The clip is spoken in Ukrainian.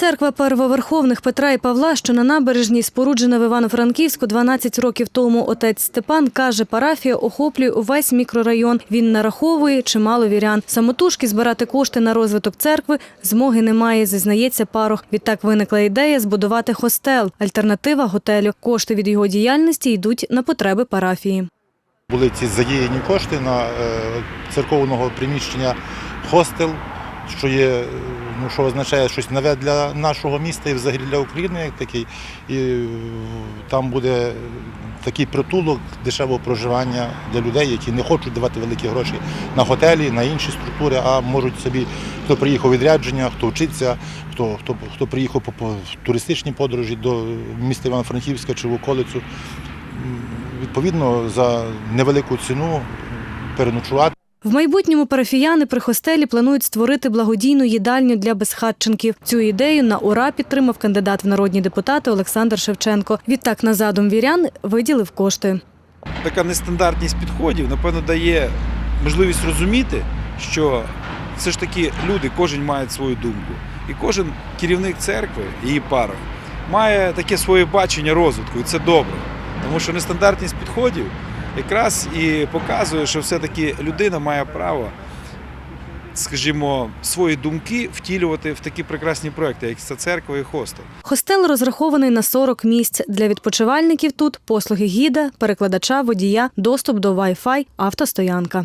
Церква первоверховних Петра і Павла, що на набережній, споруджена в Івано-Франківську 12 років тому. Отець Степан каже, парафія охоплює увесь мікрорайон. Він нараховує чимало вірян. Самотужки збирати кошти на розвиток церкви змоги немає, зізнається парох. Відтак виникла ідея збудувати хостел, альтернатива готелю. Кошти від його діяльності йдуть на потреби парафії. Були ці задіяні кошти на е, церковного приміщення хостел, що є, ну що означає щось нове для нашого міста і взагалі для України як такий. І е, там буде такий притулок дешевого проживання для людей, які не хочуть давати великі гроші на готелі, на інші структури, а можуть собі, хто приїхав відрядження, хто вчиться, хто, хто, хто приїхав по, по туристичній подорожі до міста Івано-Франківська чи в околицю відповідно за невелику ціну переночувати. В майбутньому парафіяни при хостелі планують створити благодійну їдальню для безхатченків. Цю ідею на ура підтримав кандидат в народні депутати Олександр Шевченко. Відтак на задум вірян виділив кошти. така нестандартність підходів, напевно, дає можливість розуміти, що все ж таки люди, кожен має свою думку. І кожен керівник церкви, її парох, має таке своє бачення розвитку, і це добре. Тому що нестандартність підходів якраз і показує, що все-таки людина має право, скажімо, свої думки втілювати в такі прекрасні проекти, як це церква і хостел. Хостел розрахований на 40 місць. Для відпочивальників тут послуги гіда, перекладача, водія, доступ до Wi-Fi, автостоянка.